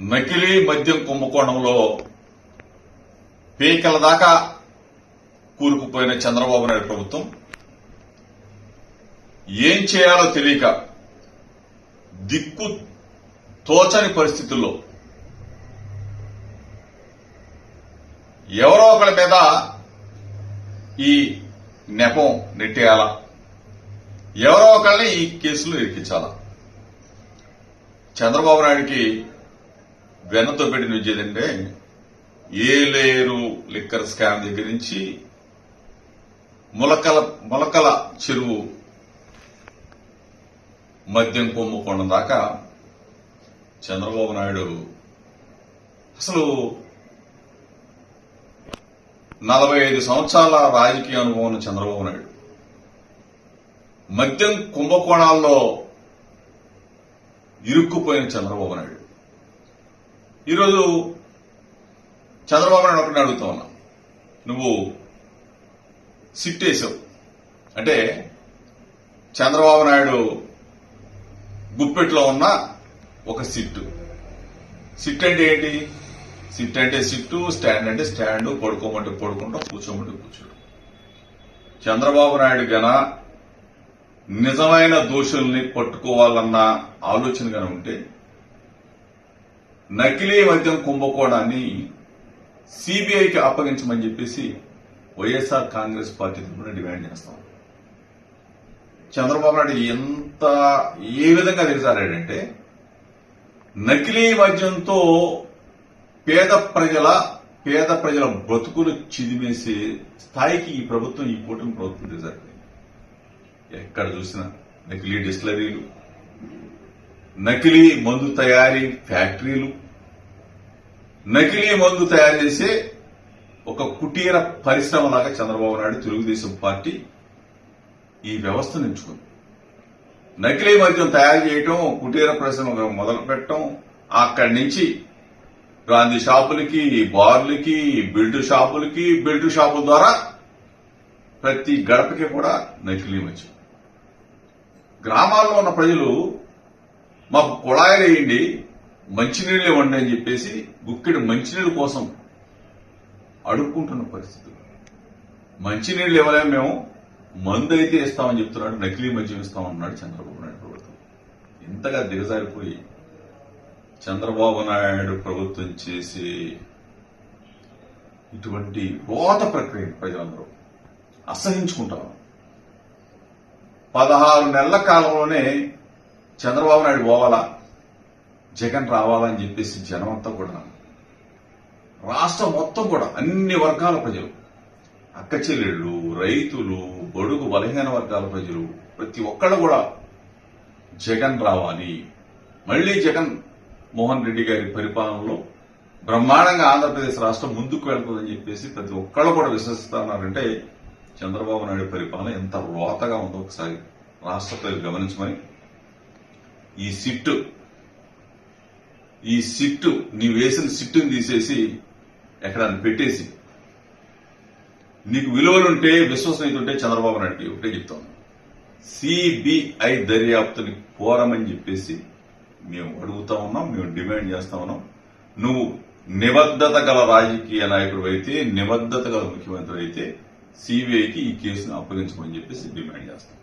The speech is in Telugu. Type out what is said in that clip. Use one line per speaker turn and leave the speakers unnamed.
నకిలీ మద్యం కుంభకోణంలో పీకల దాకా కూరుకుపోయిన చంద్రబాబు నాయుడు ప్రభుత్వం ఏం చేయాలో తెలియక దిక్కు తోచని పరిస్థితుల్లో ఎవరో ఒకరి మీద ఈ నెపం నెట్టేయాలా? ఎవరో ఒకరిని ఈ కేసులో ఇరికించాలా? చంద్రబాబు నాయుడికి వెన్నతో పెట్టిన విద్య ఏంటంటే ఏలేరు లిక్కర్ స్కామ్ దగ్గర నుంచి ములకల ములకల చెరువు మద్యం కుంభకోణం దాకా చంద్రబాబు నాయుడు అసలు నలభై ఐదు సంవత్సరాల రాజకీయ అనుభవం ఉన్న చంద్రబాబు నాయుడు. మద్యం కుంభకోణాల్లో ఇరుక్కుపోయిన చంద్రబాబు నాయుడు. ఈరోజు చంద్రబాబు నాయుడు ఒకటి అడుగుతా ఉన్నా. నువ్వు సిట్ వేసావు అంటే చంద్రబాబు నాయుడు గుప్పెట్లో ఉన్న ఒక సిట్టు. సిట్ అంటే ఏంటి? సిట్ అంటే సిట్టు స్టాండ్ అంటే స్టాండ్ పడుకోమంటే పడుకుంటాం కూర్చోమంటే కూర్చోడు. చంద్రబాబు నాయుడు గన నిజమైన దోషుల్ని పట్టుకోవాలన్న ఆలోచన ఉంటే నకిలీ మద్యం కుంభకోణాన్ని సిబిఐకి అప్పగించమని చెప్పేసి వైఎస్ఆర్ కాంగ్రెస్ పార్టీ తరఫున డిమాండ్ చేస్తాం. చంద్రబాబు నాయుడు ఎంత ఏ విధంగా తెలిసారంటే నకిలీ మద్యంతో పేద ప్రజల పేద ప్రజల బ్రతుకులు చిదిమేసే స్థాయికి ఈ ప్రభుత్వం ఈ కూటమి ప్రభుత్వం దిగజారిపోయింది ఎక్కడ చూసినా నకిలీ డిస్టిలరీలు నకిలీ మందు తయారీ ఫ్యాక్టరీలు నకిలీ మందు తయారు చేసే ఒక కుటీర పరిశ్రమ లాగా చంద్రబాబు నాయుడు తెలుగుదేశం పార్టీ ఈ వ్యవస్థను ఎంచుకుంది నకిలీ మద్యం తయారు చేయటం కుటీర పరిశ్రమ మొదలు పెట్టడం అక్కడి నుంచి గాంధీ షాపులకి బార్లకి బిల్డ్ షాపులకి బిల్డ్ షాపుల ద్వారా ప్రతి గడపకి కూడా నకిలీ మద్యం. గ్రామాల్లో ఉన్న ప్రజలు మాకు కుళాయిలు వేయండి మంచినీళ్ళు ఇవ్వండి అని చెప్పేసి గుక్కెడు మంచినీళ్ళ కోసం అడుక్కుంటున్న పరిస్థితులు. మంచినీళ్ళు ఇవ్వలేము మేము మందు అయితే ఇస్తామని చెప్తున్నాడు నకిలీ మద్యం ఇస్తామన్నాడు చంద్రబాబు నాయుడు ప్రభుత్వం. ఇంతగా దిగజారిపోయి చంద్రబాబు నాయుడు ప్రభుత్వం చేసే ఇటువంటి రోత ప్రక్రియ ప్రజలందరూ అసహించుకుంటారు. పదహారు నెలల కాలంలోనే చంద్రబాబు నాయుడు పోవాలా? జగన్ రావాలని చెప్పేసి జనమంతా కూడా రాష్ట్రం మొత్తం కూడా అన్ని వర్గాల ప్రజలు అక్క చెల్లెళ్ళు రైతులు బడుగు బలహీన వర్గాల ప్రజలు ప్రతి ఒక్కళ్ళు కూడా జగన్ రావాలి. మళ్ళీ జగన్ మోహన్ రెడ్డి గారి పరిపాలనలో బ్రహ్మాండంగా ఆంధ్రప్రదేశ్ రాష్ట్రం ముందుకు వెళ్తుందని చెప్పేసి ప్రతి ఒక్కళ్ళు కూడా విశ్వసిస్తున్నారంటే చంద్రబాబు నాయుడు పరిపాలన ఎంత రోతగా ఉందో ఒకసారి రాష్ట్ర ప్రజలు గమనించమని ఈ సిట్టు ఈ సిట్టు నీ వేసిన సిట్టుని తీసేసి ఎక్కడ పెట్టేసి నీకు విలువలుంటే విశ్వసనీయత ఉంటే చంద్రబాబు నాయుడు ఒకటే చెప్తాను సిబిఐ దర్యాప్తుని కోరమని చెప్పేసి మేము అడుగుతా ఉన్నాం మేము డిమాండ్ చేస్తా ఉన్నాం. నువ్వు నిబద్ధత గల రాజకీయ నాయకుడు అయితే నిబద్ధత గల ముఖ్యమంత్రి అయితే సిబిఐకి ఈ కేసును అప్పగించమని చెప్పేసి డిమాండ్ చేస్తాం.